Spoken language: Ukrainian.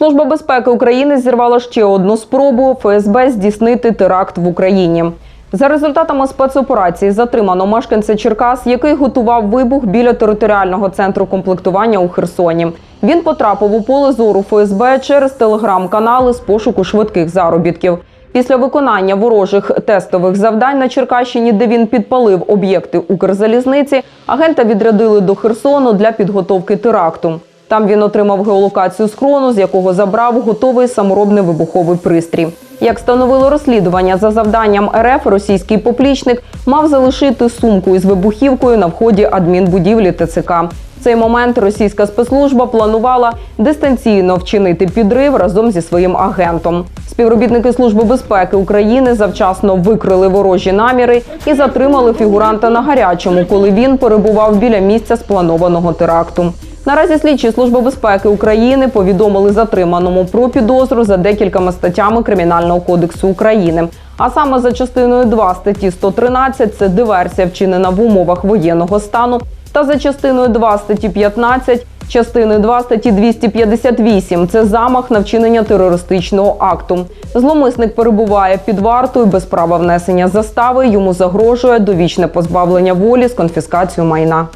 Служба безпеки України зірвала ще одну спробу ФСБ здійснити теракт в Україні. За результатами спецоперації затримано мешканця Черкас, який готував вибух біля територіального центру комплектування у Херсоні. Він потрапив у поле зору ФСБ через телеграм-канали з пошуку швидких заробітків. Після виконання ворожих тестових завдань на Черкащині, де він підпалив об'єкти Укрзалізниці, агента відрядили до Херсону для підготовки теракту. Там він отримав геолокацію схрону, з якого забрав готовий саморобний вибуховий пристрій. Як становило розслідування за завданням РФ, російський поплічник мав залишити сумку із вибухівкою на вході адмінбудівлі ТЦК. В цей момент російська спецслужба планувала дистанційно вчинити підрив разом зі своїм агентом. Співробітники Служби безпеки України завчасно викрили ворожі наміри і затримали фігуранта на гарячому, коли він перебував біля місця спланованого теракту. Наразі слідчі Служби безпеки України повідомили затриманому про підозру за декількома статтями Кримінального кодексу України. А саме за частиною 2 статті 113 – це диверсія, вчинена в умовах воєнного стану, та за частиною 2 статті 15 частини 2 статті 258 – це замах на вчинення терористичного акту. Зломисник перебуває під вартою без права внесення застави. Йому загрожує довічне позбавлення волі з конфіскацією майна.